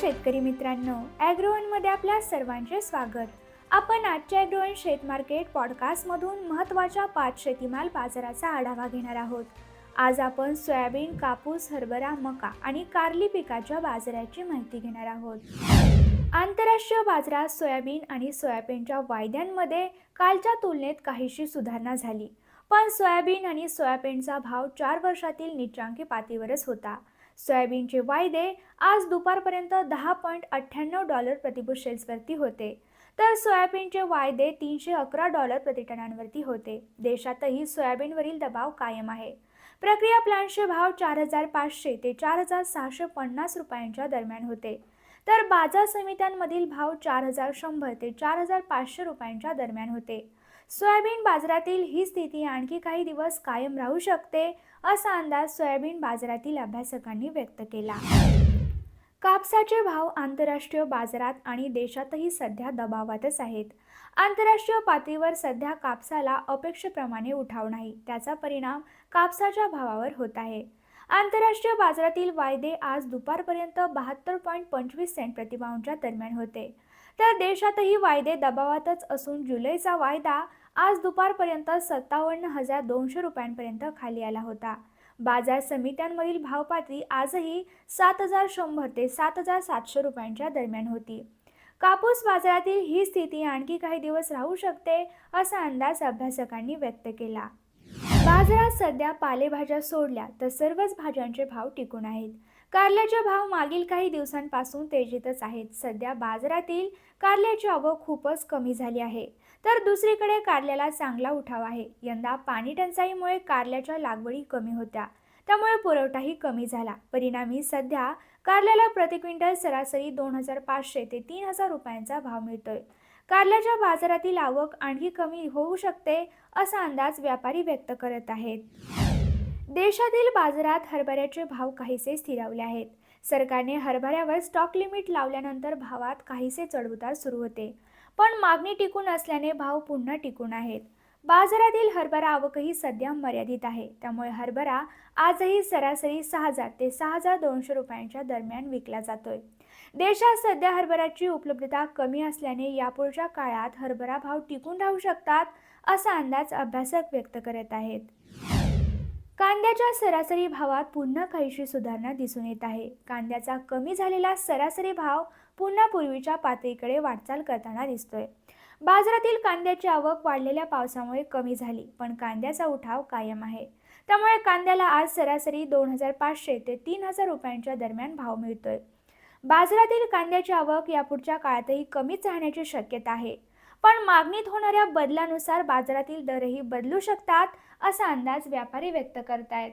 शेतकरी मित्रांनो ॲग्रोवनमध्ये आपल्या सर्वांचे स्वागत. आपण आजच्या ॲग्रोवन शेत मार्केट पॉडकास्टमधून महत्त्वाच्या पाच शेतीमाल बाजाराचा आढावा घेणार आहोत. आज आपण सोयाबीन कापूस हरभरा मका आणि कारली पिकाच्या बाजाराची माहिती घेणार आहोत. आंतरराष्ट्रीय बाजारात सोयाबीन आणि सोयाबीनच्या वायद्यांमध्ये कालच्या तुलनेत काहीशी सुधारणा झाली. पण सोयाबीन आणि सोयाबीनचा भाव चार वर्षातील निचांकी पातळीवरच होता. सोयाबीनचे वायदे आज दुपारपर्यंत दहा पॉईंट अठ्ठ्याण्णव डॉलर प्रतिबुशेल्सवरती होते. तर सोयाबीनचे वायदे तीनशे अकरा डॉलर प्रतिटनांवरती होते. देशातही सोयाबीनवरील दबाव कायम आहे. प्रक्रिया प्लांटचे भाव चार हजार पाचशे ते चार हजार सहाशे पन्नास रुपयांच्या दरम्यान होते. तर बाजार समित्यांमधील भाव चार हजार शंभर ते चार हजार पाचशे रुपयांच्या दरम्यान होते. सोयाबीन बाजारातील ही स्थिती आणखी काही दिवस कायम राहू शकते असा अंदाज सोयाबीन बाजारातील अभ्यासकांनी व्यक्त केला. कापसाचे भाव आंतरराष्ट्रीय बाजारात आणि देशातही सध्या दबावातच आहेत. आंतरराष्ट्रीय पातळीवर सध्या कापसाला अपेक्षेप्रमाणे उठाव नाही. त्याचा परिणाम कापसाच्या भावावर होत आहे. आंतरराष्ट्रीय बाजारातील वायदे आज दुपारपर्यंत बहात्तर पॉईंट पंचवीस सेंट प्रतिपाऊंडच्या दरम्यान होते. तर देशातही वायदे दबावातच असून जुलैचा वायदा आज दुपारपर्यंत सत्तावन्न हजार दोनशे रुपयांपर्यंत खाली आला होता. बाजार समित्यांमधील भावपातळी आजही सात हजार शंभर ते सात हजार सातशे रुपयांच्या दरम्यान होती. कापूस बाजारातील ही स्थिती आणखी काही दिवस राहू शकते असा अंदाज अभ्यासकांनी व्यक्त केला. बाजारात सध्या पालेभाज्या सोडल्या तर सर्वच भाज्यांचे भाव टिकून आहेत. कारल्याचे भाव मागील काही दिवसांपासून तेजीतच आहेत. सध्या बाजारातील कारल्याची आवक खूपच कमी झाली आहे. तर दुसरीकडे कारल्याला चांगला उठाव आहे. यंदा पाणी टंचाईमुळे कारल्याच्या लागवडी कमी होत्या. त्यामुळे पुरवठाही कमी झाला. परिणामी सध्या कारल्याला प्रति क्विंटल सरासरी दोन हजार पाचशे ते तीन हजार रुपयांचा भाव मिळतोय. कारल्याच्या बाजारातील आवक आणखी कमी होऊ शकते असा अंदाज व्यापारी व्यक्त करत आहेत. देशातील बाजारात हरभऱ्याचे भाव काहीसे स्थिरावले आहेत. सरकारने हरभऱ्यावर स्टॉक लिमिट लावल्यानंतर भावात काहीसे चढउतार सुरू होते. पण मागणी टिकून असल्याने भाव पुन्हा टिकून आहेत. बाजारातील हरभरा आवकही सध्या मर्यादित आहे. त्यामुळे हरभरा आजही सरासरी सहा हजार ते सहा हजार दोनशे रुपयांच्या दरम्यान विकला जातोय. देशात सध्या हरभऱ्याची उपलब्धता कमी असल्याने यापुढच्या काळात हरभरा भाव टिकून राहू शकतात असा अंदाज अभ्यासक व्यक्त करत आहेत. कांद्याच्या सरासरी भावात पुन्हा काहीशी सुधारणा दिसून येत आहे. कांद्याचा कमी झालेला सरासरी भाव पुन्हा पूर्वीच्या पातळीकडे वाटचाल करताना दिसतोय. बाजारातील कांद्याची आवक वाढलेल्या पावसामुळे कमी झाली पण कांद्याचा उठाव कायम आहे. त्यामुळे कांद्याला आज सरासरी दोन हजार पाचशे ते तीन हजार रुपयांच्या दरम्यान भाव मिळतोय. बाजारातील कांद्याची आवक यापुढच्या काळातही कमीच राहण्याची शक्यता आहे. पण मागणीत होणाऱ्या बदलानुसार बाजारातील दरही बदलू शकतात असा अंदाज व्यापारी व्यक्त करतायत.